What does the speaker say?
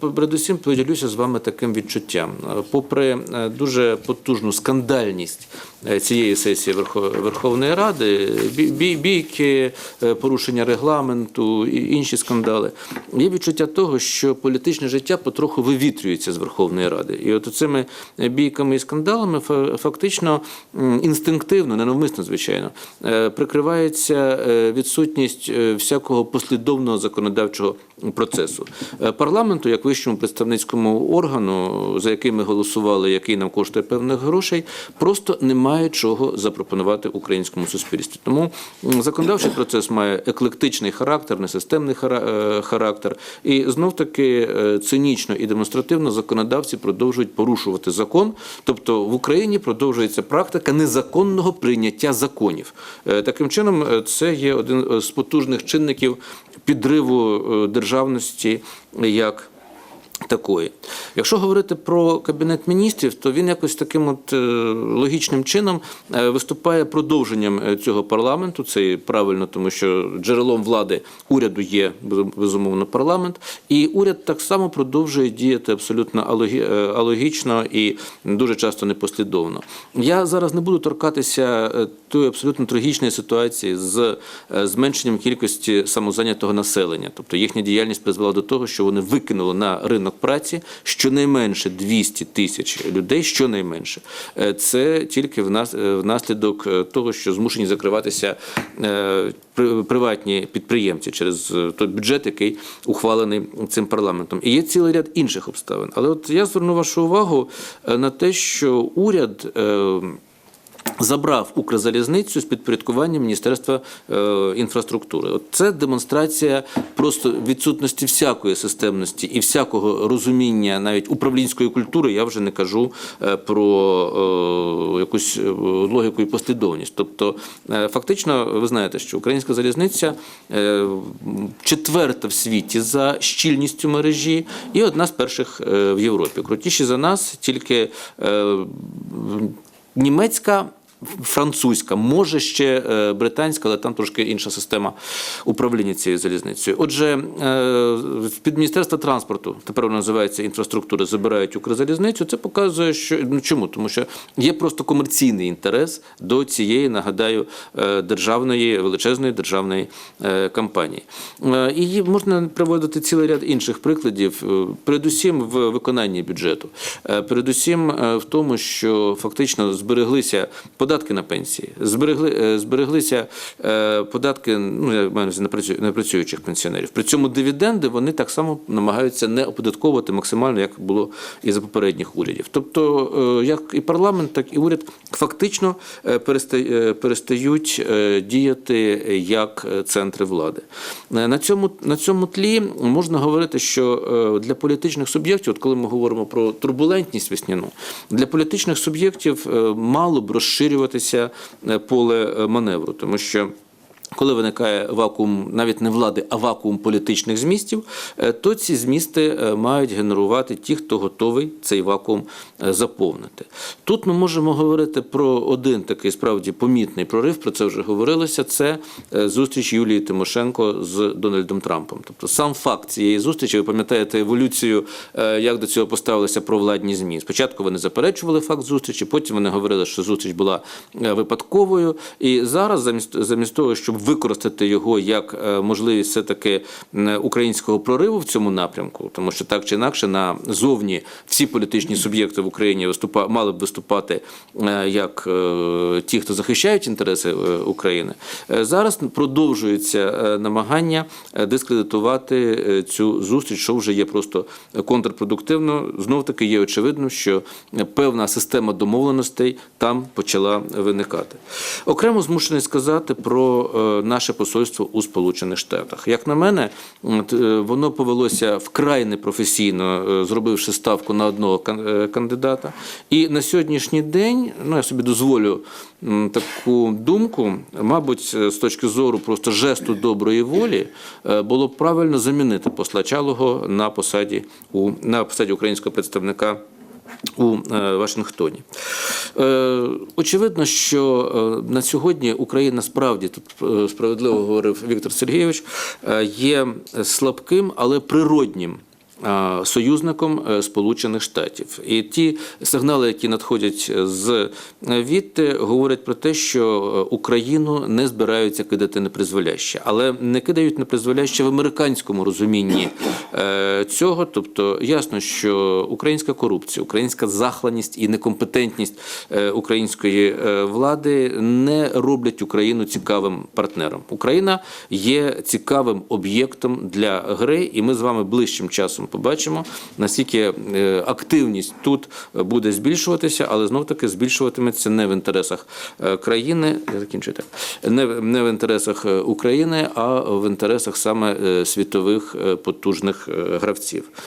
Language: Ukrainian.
передусім поділюся з вами таким відчуттям. Попри е, дуже потужну скандальність цієї сесії Верхо- Верховної Ради, бі- бі- бійки, е, порушення регламенту і інші скандали, є відчуття того, що політичне життя потроху вивітрюється з Верховної Ради. І от цими бійками і скандалами фа- фактично інстинктивно, ненавмисно, звичайно, е, прикривається е, відсутність е, всякого послідовного законодавчого процесу. Е, Парламенту, як вищому представницькому органу, за який ми голосували, який нам коштує певних грошей, просто немає чого запропонувати українському суспільстві. Тому законодавчий процес має еклектичний характер, несистемний е, характер. І знов таки е, цинічно і демонстративно законодавці продовжують порушувати закон. Тобто в Україні продовжується практика незаконного прийняття законів. Е, Таким чином, це є один з потужних чинників підриву державності як такої. Якщо говорити про кабінет міністрів, то він якось таким от е, логічним чином е, виступає продовженням е, цього парламенту. Це правильно, тому що джерелом влади уряду є безумовно парламент, і уряд так само продовжує діяти абсолютно алогі- алогічно і дуже часто непослідовно. Я зараз не буду торкатися тої абсолютно трагічної ситуації з зменшенням кількості самозайнятого населення. Тобто їхня діяльність призвела до того, що вони викинули на ринок праці щонайменше 200 тисяч людей, щонайменше. Е, Це тільки е, внаслідок е, того, що змушені закриватися приватні підприємці через той бюджет, який ухвалений цим парламентом. І є цілий ряд інших обставин. Але от я зверну вашу увагу на те, що уряд. Забрав Укрзалізницю з підпорядкування Міністерства е, інфраструктури. От це демонстрація просто відсутності всякої системності і всякого розуміння навіть управлінської культури. Я вже не кажу е, про е, якусь логіку і послідовність. Тобто, фактично, ви знаєте, що українська залізниця четверта в світі за щільністю мережі і одна з перших в Європі. Крутіші за нас тільки. Німецька, французька, може ще е, британська, але там трошки інша система управління цією залізницею. Отже, е, під Міністерство транспорту, тепер воно називається інфраструктура, забирають Укрзалізницю. Це показує, що ну чому? Тому що є просто комерційний інтерес до цієї, нагадаю, е, державної величезної державної компанії. І можна приводити цілий ряд інших прикладів, передусім в виконанні бюджету, передусім в тому, що фактично збереглися податки на пенсії, зберегли, е, збереглися е, податки ну, на працюючих пенсіонерів. При цьому дивіденди вони так само намагаються не оподатковувати максимально, як було і за попередніх урядів. Тобто, е, як і парламент, так і уряд фактично переста- перестають діяти як центри влади. На цьому, на цьому тлі можна говорити, що для політичних суб'єктів, от коли ми говоримо про турбулентність весняну, для політичних суб'єктів мало б розширюватися е, поле е, маневру, тому що. Коли виникає вакуум навіть не влади, а вакуум політичних змістів, е, то ці змісти е, мають генерувати ті, хто готовий цей вакуум е, заповнити. Тут ми можемо говорити про один такий справді помітний прорив. Про це вже говорилося. Це зустріч Юлії Тимошенко з Дональдом Трампом. Тобто сам факт цієї зустрічі, ви пам'ятаєте еволюцію, як до цього поставилися провладні змі. Спочатку вони заперечували факт зустрічі, потім вони говорили, що зустріч була випадковою. І зараз, замість замість того, щоб використати його як е, можливість все таки українського прориву в цьому напрямку, тому що так чи інакше назовні всі політичні суб'єкти в Україні виступа мали б виступати е, як е, ті, хто захищають інтереси України. Зараз продовжується намагання дискредитувати цю зустріч, що вже є просто контрпродуктивно. Знов таки є очевидно, що певна система домовленостей там почала виникати. Окремо змушений сказати про наше посольство у Сполучених Штатах. Як на мене, е, воно повелося вкрай непрофесійно, е, зробивши ставку на одного е, кандидата. І на сьогоднішній день, ну я собі дозволю таку думку, мабуть, з точки зору просто жесту доброї волі, було б правильно замінити посла Чалого на посаді у на посаді українського представника. У е, Вашингтоні. Е, очевидно, що е, на сьогодні Україна справді тут справедливо говорив Віктор Сергійович, є слабким, але природнім союзником е, Сполучених Штатів. І ті сигнали, які надходять з відти, говорять про те, що е, Україну не збираються кидати непризволяще, але не кидають непризволяще в американському розумінні е, цього. Тобто ясно, що українська корупція, українська захланість і некомпетентність е, української е, влади не роблять Україну цікавим партнером. Україна є цікавим об'єктом для гри, і ми з вами ближчим часом побачимо, наскільки е, активність тут буде збільшуватися, але знов таки збільшуватиметься не в інтересах е, країни, я закінчую так, не, не в інтересах е, України, а в інтересах саме е, світових е, потужних е, гравців.